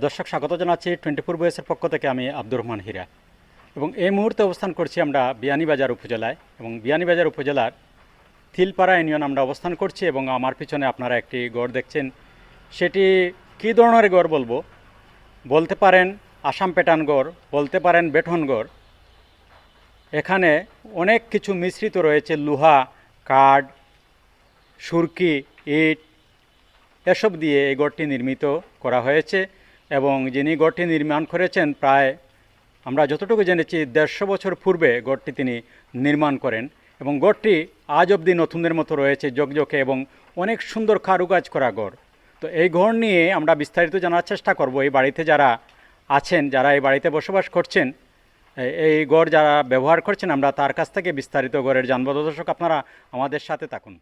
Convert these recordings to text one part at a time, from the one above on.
দর্শক, স্বাগত জানাচ্ছি টোয়েন্টি ফোর বয়েসের পক্ষ থেকে আমি আব্দুর রহমান হীরা। এবং এই মুহূর্তে অবস্থান করছি আমরা বিয়ানীবাজার উপজেলায়। এবং বিয়ানীবাজার উপজেলার থিলপাড়া ইউনিয়ন আমরা অবস্থান করছি এবং আমার পিছনে আপনারা একটি গড় দেখছেন। সেটি কী ধরনের গড় বলব? বলতে পারেন আসাম পেটান গড়, বলতে পারেন বেঠন গড়। এখানে অনেক কিছু মিশ্রিত রয়েছে, লোহা, কাঠ, সুরকি, ইট, এসব দিয়ে এই গড়টি নির্মিত করা হয়েছে। এবং যিনি গড়টি নির্মাণ করেছেন, প্রায় আমরা যতটুকু জেনেছি, দেড়শো বছর পূর্বে গড়টি তিনি নির্মাণ করেন এবং গড়টি আজ অবধি নতুনদের মতো রয়েছে, জকজকে এবং অনেক সুন্দর কারুকাজ করা গড়। তো এই ঘর নিয়ে আমরা বিস্তারিত জানার চেষ্টা করব। এই বাড়িতে যারা আছেন, যারা এই বাড়িতে বসবাস করছেন এই গড় যারা ব্যবহার করছেন, আমরা তার কাছ থেকে বিস্তারিত গড়ের জানব। দর্শক, আপনারা আমাদের সাথে থাকুন।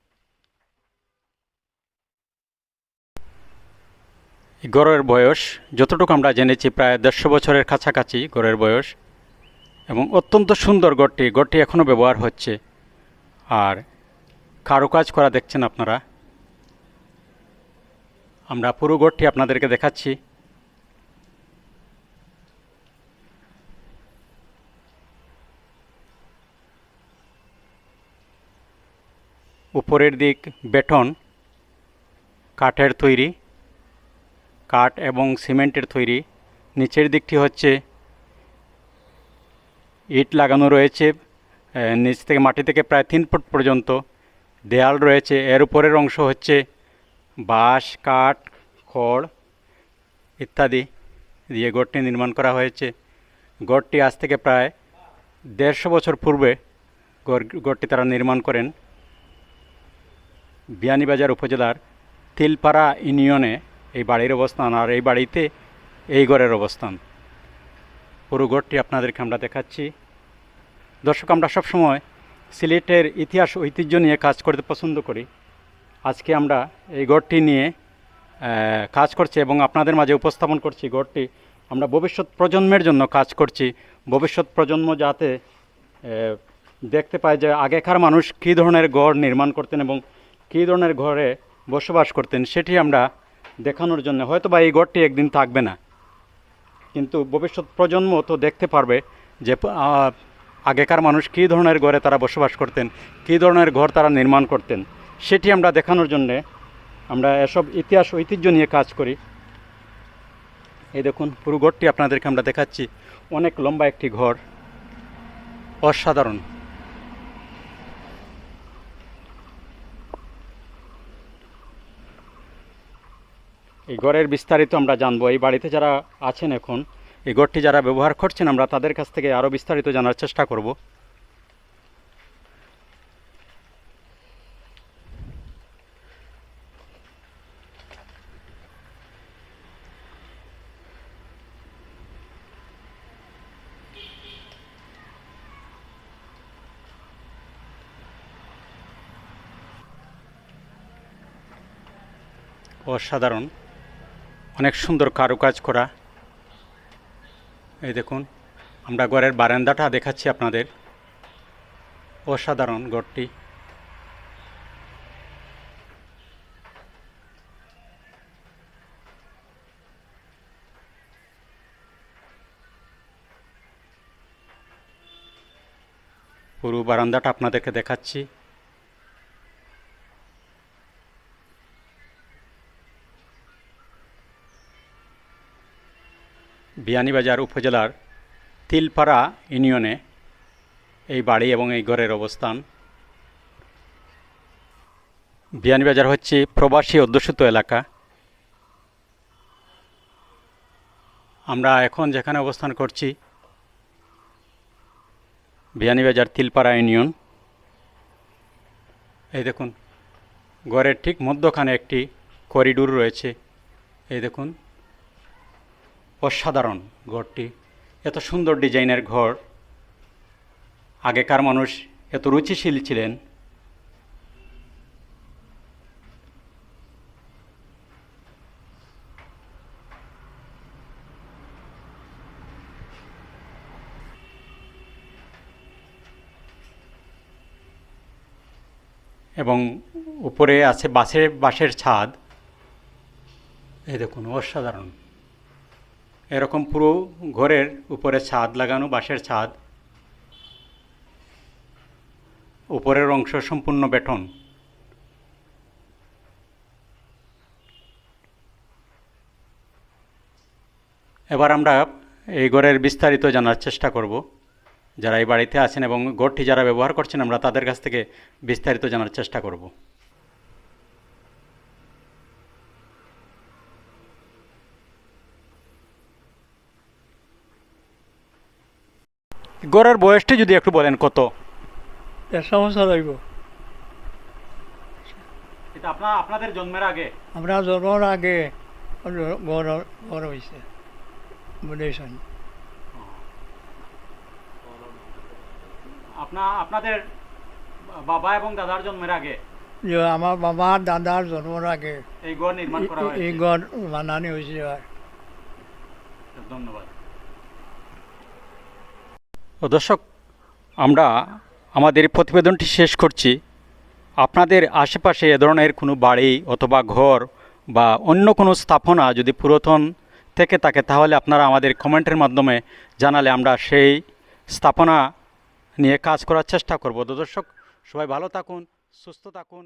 গড়ের বয়স, যতটুকু আমরা জেনেছি প্রায় দেড়শো বছরের কাছাকাছি গড়ের বয়স, এবং অত্যন্ত সুন্দর গড়টি গড়টি এখনও ব্যবহার হচ্ছে। আর কারুকাজ করা দেখছেন আপনারা? আমরা পুরো গড়টি আপনাদেরকে দেখাচ্ছি। উপরের দিক বেটন কাঠের তৈরি কাঠ এবং সিমেন্টের তৈরি। নিচের দিকটি হচ্ছে ইট লাগানো রয়েছে। নিচ থেকে মাটি থেকে প্রায় তিন ফুট পর্যন্ত দেয়াল রয়েছে। এর উপরের অংশ হচ্ছে বাঁশ, কাঠ, খড় ইত্যাদি দিয়ে গড়টি নির্মাণ করা হয়েছে। গড়টি আজ থেকে প্রায় দেড়শো বছর পূর্বে গড় গড়টি তারা নির্মাণ করেন। বিয়ানীবাজার উপজেলার তিলপাড়া ইউনিয়নে এই বাড়ির অবস্থান আর এই বাড়িতে এই ঘরের অবস্থান। পুরো ঘরটি আপনাদেরকে আমরা দেখাচ্ছি। দর্শক, আমরা সবসময় সিলেটের ইতিহাস, ঐতিহ্য নিয়ে কাজ করতে পছন্দ করি। আজকে আমরা এই ঘরটি নিয়ে কাজ করছি এবং আপনাদের মাঝে উপস্থাপন করছি ঘরটি। আমরা ভবিষ্যৎ প্রজন্মের জন্য কাজ করছি। ভবিষ্যৎ প্রজন্ম যাতে দেখতে পায় যে আগেকার মানুষ কী ধরনের ঘর নির্মাণ করতেন এবং কী ধরনের ঘরে বসবাস করতেন, সেটি আমরা দেখানোর জন্য। হয়তো বা এই গড়টি একদিন থাকবে না। কিন্তু ভবিষ্যৎ প্রজন্ম তো দেখতে পারবে যে আগেকার মানুষ কী ধরনের ঘরে তারা বসবাস করতেন, কী ধরনের ঘর তারা নির্মাণ করতেন, সেটি আমরা দেখানোর জন্যে আমরা এসব ইতিহাস, ঐতিহ্য নিয়ে কাজ করি। এই দেখুন, পুরো ঘরটি আপনাদেরকে আমরা দেখাচ্ছি। অনেক লম্বা একটি ঘর। অসাধারণ। এই ঘরের বিস্তারিত আমরা জানব। এই বাড়িতে যারা আছেন এখন, এই ঘরটি যারা ব্যবহার করছেন, আমরা তাদের কাছ থেকে আরও বিস্তারিত জানার চেষ্টা করব। অসাধারণ। অনেক সুন্দর কারুকাজ করা। এই দেখুন, আমরা ঘরের বারান্দাটা দেখাচ্ছি আপনাদের। অসাধারণ ঘরটি। পুরো বারান্দাটা আপনাদেরকে দেখাচ্ছি। বিয়ানীবাজার উপজেলার তিলপাড়া ইউনিয়নে এই বাড়ি এবং এই ঘরের অবস্থান। বিয়ানীবাজার হচ্ছে প্রবাসী অধ্যুষিত এলাকা। আমরা এখন যেখানে অবস্থান করছি, বিয়ানীবাজার তিলপাড়া ইউনিয়ন। এই দেখুন, ঘরের ঠিক মধ্যখানে একটি করিডোর রয়েছে। এই দেখুন অসাধারণ ঘরটি। এত সুন্দর ডিজাইনের ঘর। আগেকার মানুষ এত রুচিশীল ছিলেন। এবং উপরে আছে বাসের বাঁশের ছাদ। এই দেখুন, অসাধারণ। এরকম পুরো ঘরের উপরে ছাদ লাগানো, বাঁশের ছাদ। উপরের অংশ সম্পূর্ণ বেটন এবার আমরা এই ঘরের বিস্তারিত জানার চেষ্টা করব। যারা এই বাড়িতে আছেন এবং ঘরটি যারা ব্যবহার করছেন, আমরা তাদের কাছ থেকে বিস্তারিত জানার চেষ্টা করব। ঘরের বয়সটি যদি একটু বলেন কত? দেড়শো বছর হইব এটা আপনার আপনাদের জন্মের আগে? আমরা জন্মর আগে গড় গড় হয়েছে বুঝেছেন আপনা আপনাদের বাবা এবং দাদার জন্মের আগে? আমার বাবা দাদার জন্মর আগে। এই ঘর নির্মাণ করা এই- গড় বানানি হয়েছে ধন্যবাদ। ও দর্শক, আমরা আমাদের প্রতিবেদনটি শেষ করছি। আপনাদের আশেপাশে এ ধরনের কোনো বাড়ি অথবা ঘর বা অন্য কোনো স্থাপনা যদি পুরাতন থেকে থাকে, তাহলে আপনারা আমাদের কমেন্টের মাধ্যমে জানালে আমরা সেই স্থাপনা নিয়ে কাজ করার চেষ্টা করব। তো দর্শক, সবাই ভালো থাকুন, সুস্থ থাকুন।